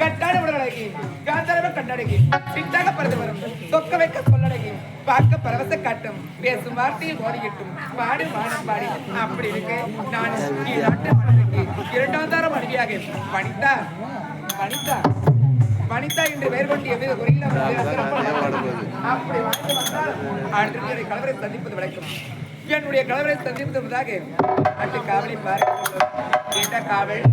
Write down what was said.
கட்டாட உடலடகி காந்தாரவ கண்ணடகி. பிட்டாக பறந்து வரும். சொக்க வைக்க சொல்லடகி. பார்க்க பரவச காட்டும். பேசும் வார்த்தையில் ஓடிக்கிட்டும் பாடு வானம் பாடி. அப்படி இருக்கு. நான் ஈழாட்ட மனதிற்கு இரண்டாம் தார மனைவியாக வனிதா வனிதா. வனிதா என்று பெயர் கொண்டு எவ்வித குறையில் அப்படி வாழ்ந்து வந்தால் அடுத்த கலவரை சந்திப்பது வழக்கம் என்னுடைய கலவரை சந்திப்பது முதலாக அட்டு காவலை பார்க்க காவல்.